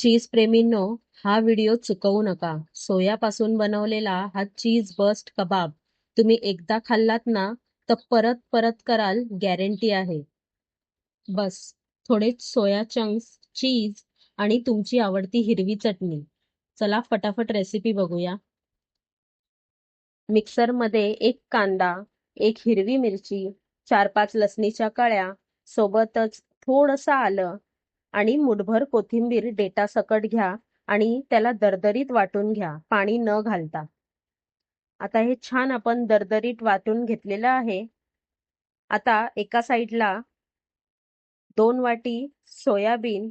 चीज प्रेमींनो हा व्हिडिओ चुकवू नका. सोयापासून बनवलेला हा चीज बस्ट कबाब तुम्ही एकदा खाल्लात ना तर परत परत कराल गॅरंटी आहे. बस थोडे सोया चंक्स चीज आणि तुमची आवडती हिरवी चटणी. चला फटाफट रेसिपी बघूया. मिक्सरमध्ये एक कांदा एक हिरवी मिरची चार पाच लसणीच्या कळ्या सोबतच थोडंसं आलं आणि मुठभर कोथिंबीर डेटा सकट घ्या आणि त्याला दरदरीत वाटून घ्या पाणी न घालता. आता हे छान आपण दरदरीत वाटून घेतलेलं आहे. आता एका साईडला दोन वाटी सोयाबीन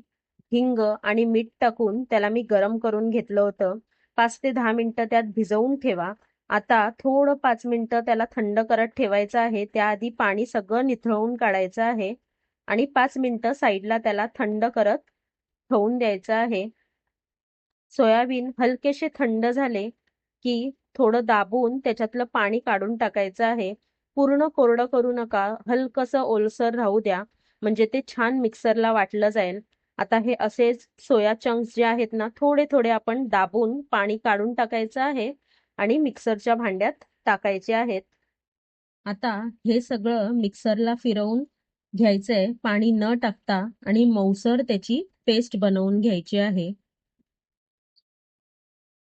हिंग आणि मीठ टाकून त्याला मी गरम करून घेतलं होतं. पाच ते दहा मिनिटं त्यात भिजवून ठेवा. आता थोडं पाच मिनिटं त्याला थंड करत ठेवायचं आहे. त्याआधी पाणी सगळं निथळवून काढायचं आहे. आणि पाच मिनटं साईडला त्याला थंड करत ठेवून द्यायचं आहे. सोयाबीन हलकेसे थंड झाले की थोडं दाबून त्याच्यातलं पाणी काढून टाकायचं आहे. पूर्ण कोरडं करू नका. हलकसं ओलसर राहू द्या. म्हणजे ते छान मिक्सरला वाटलं जाईल. आता हे असेच सोया चंक्स जे आहेत ना थोडे थोडे आपण दाबून पाणी काढून टाकायचं आहे आणि मिक्सरच्या भांड्यात टाकायचे आहेत. आता हे सगळं मिक्सरला फिरवून घ्यायचंय पाणी न टाकता आणि मऊसर त्याची पेस्ट बनवून घ्यायची आहे.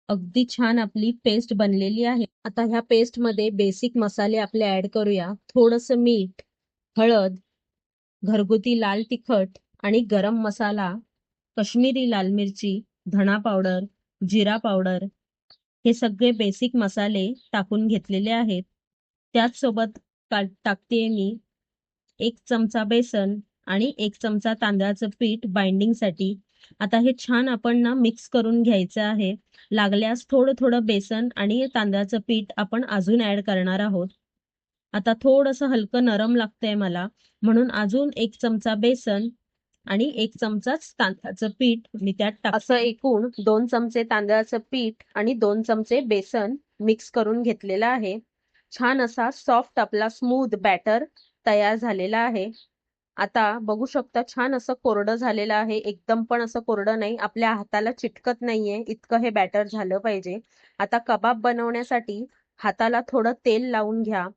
अगदी छान आपली पेस्ट बनलेली आहे. आता ह्या पेस्टमध्ये बेसिक मसाले आपले ऍड करूया. थोडस मीठ हळद घरगुती लाल तिखट आणि गरम मसाला कश्मीरी लाल मिरची धणा पावडर जिरा पावडर हे सगळे बेसिक मसाले टाकून घेतलेले आहेत. त्याचसोबत टाकते मी एक चमचा बेसन आणि एक चमचा तांदळाचं पीठ बाइंडिंगसाठी आता हे छान आपण ना मिक्स करून घ्यायचं आहे. लागल्यास थोडं थोडं बेसन आणि तांदळाचं पीठ आपण अजून ऍड करणार आहोत. आता थोडंसं हलकं नरम लागतंय मला. म्हणून अजून एक चमचा बेसन आणि एक चमचाच तांदळाचं पीठ मी त्यात टाक असं एकूण दोन चमचे तांदळाचं पीठ आणि दोन चमचे बेसन मिक्स करून घेतलेलं आहे. छान असा सॉफ्ट आपला स्मूथ बॅटर तयार झालेला आहे. आता बघू शकता छान असं कोरडं झालेलं आहे. एकदम पण असं कोरडं नाही. आपल्या हाताला चिटकत नाहीये. इतकं हे बॅटर झालं पाहिजे. आता कबाब बनवण्यासाठी हाताला थोडं तेल लावून घ्या.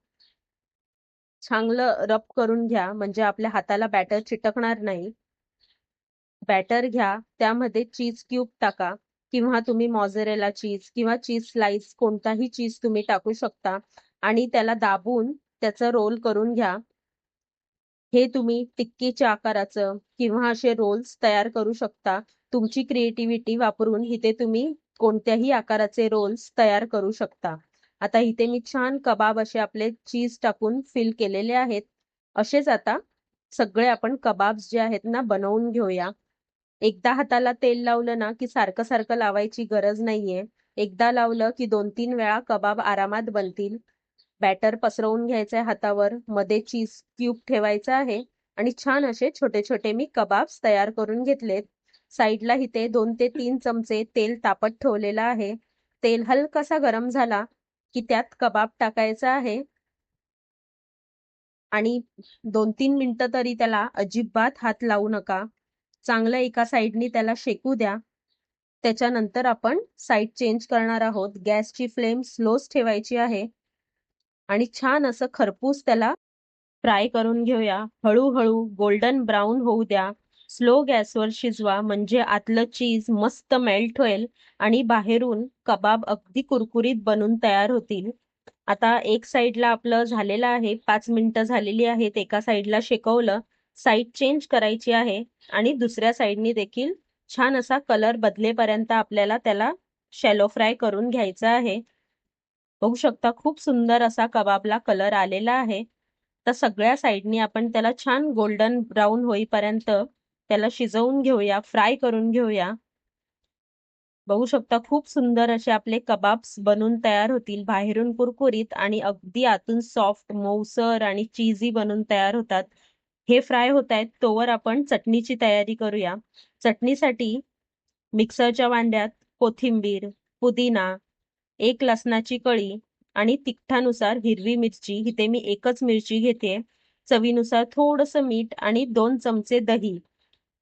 चांगलं रब करून घ्या. म्हणजे आपल्या हाताला बॅटर चिटकणार नाही. बॅटर घ्या. त्यामध्ये चीज क्यूब टाका. किंवा तुम्ही मॉझरेला चीज किंवा चीज स्लाइस कोणताही चीज तुम्ही टाकू शकता. आणि त्याला दाबून त्याचं रोल करून घ्या. हे तुम्ही टिक्कीच्या आकाराचं किंवा असे रोल्स तयार करू शकता. तुमची क्रिएटिव्हिटी वापरून इथे तुम्ही कोणत्याही आकाराचे रोल्स तयार करू शकता. आता इथे मी छान कबाब असे आपले चीज टाकून फिल केलेले आहेत. असेच आता सगळे आपण कबाब्स जे आहेत ना बनवून घेऊया. एकदा हाताला तेल लावलं ना की सारखं सारखं लावायची गरज नाहीये. एकदा लावलं की दोन तीन वेळा कबाब आरामात बनतील. बॅटर पसरवून घ्यायचंय हातावर. मध्ये चीज क्यूब ठेवायचा आहे आणि छान असे छोटे छोटे मी कबाब्स तयार करून घेतलेत. साईडला इथे दोन ते तीन चमचे तेल तापत ठेवलेलं आहे. तेल हलकासा गरम झाला की त्यात कबाब टाकायचा आहे. आणि दोन तीन मिनिटं तरी त्याला अजिबात हात लावू नका. चांगलं एका साईडनी त्याला शेकू द्या. त्याच्यानंतर आपण साईड चेंज करणार आहोत. गॅसची फ्लेम स्लोच ठेवायची आहे. आणि छान असं खरपूस त्याला फ्राय करून घेऊया. हळूहळू गोल्डन ब्राऊन होऊ द्या. स्लो गॅसवर शिजवा म्हणजे आतलं चीज मस्त मेल्ट होईल आणि बाहेरून कबाब अगदी कुरकुरीत बनून तयार होतील. आता एक साईडला आपलं झालेलं आहे. पाच मिनिटं झालेली आहेत. एका साईडला शेकवलं. साईड चेंज करायची आहे. आणि दुसऱ्या साईडनी देखील छान असा कलर बदलेपर्यंत आपल्याला त्याला शॅलो फ्राय करून घ्यायचा आहे. बघू शकता खूप सुंदर असा कबाबला कलर आलेला आहे. तर सगळ्या साईडनी आपण त्याला छान गोल्डन ब्राऊन होईपर्यंत त्याला शिजवून घेऊया फ्राय करून घेऊया. बघू शकता खूप सुंदर असे आपले कबाब्स बनून तयार होतील बाहेरून कुरकुरीत आणि अगदी आतून सॉफ्ट मऊसर आणि चीजी बनून तयार होतात. हे फ्राय होत आहेत तोवर आपण चटणीची तयारी करूया. चटणीसाठी मिक्सरच्या वांड्यात कोथिंबीर पुदिना एक लसणाची कळी आणि तिखटानुसार हिरवी मिरची. इथे मी एकच मिरची घेते. चवीनुसार थोडस मीठ आणि दोन चमचे दही.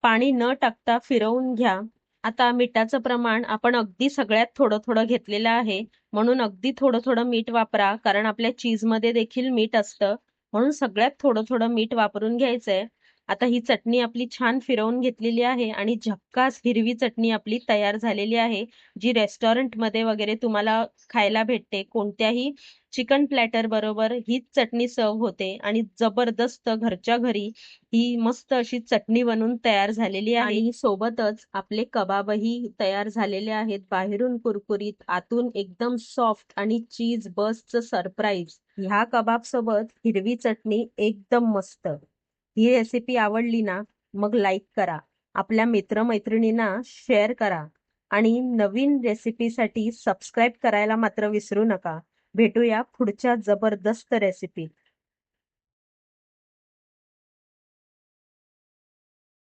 पाणी न टाकता फिरवून घ्या. आता मिठाचं प्रमाण आपण अगदी सगळ्यात थोडं थोडं घेतलेलं आहे. म्हणून अगदी थोडं थोडं मीठ वापरा. कारण आपल्या चीजमध्ये देखील मीठ असतं. म्हणून सगळ्यात थोडं थोडं मीठ वापरून घ्यायचंय. आता ही चटणी आपली छान फिरवून घेतलेली आहे आणि झक्कास हिरवी चटणी आपली तयार झालेली आहे जी रेस्टॉरंटमध्ये वगैरे तुम्हाला खायला भेटते. कोणत्याही चिकन प्लॅटर बरोबर हीच चटणी सर्व होते आणि जबरदस्त घरच्या घरी ही मस्त अशी चटणी बनून तयार झालेली आहे. आणि सोबतच आपले कबाबही तयार झालेले आहेत. बाहेरून कुरकुरीत आतून एकदम सॉफ्ट आणि चीज बसचं सरप्राईज ह्या कबाब सोबत हिरवी चटणी एकदम मस्त. ही रेसिपी आवडली ना मग लाईक करा. आपल्या मित्रमैत्रिणींना शेअर करा. आणि नवीन रेसिपीसाठी सबस्क्राईब करायला मात्र विसरू नका. भेटूया पुढच्या जबरदस्त रेसिपीत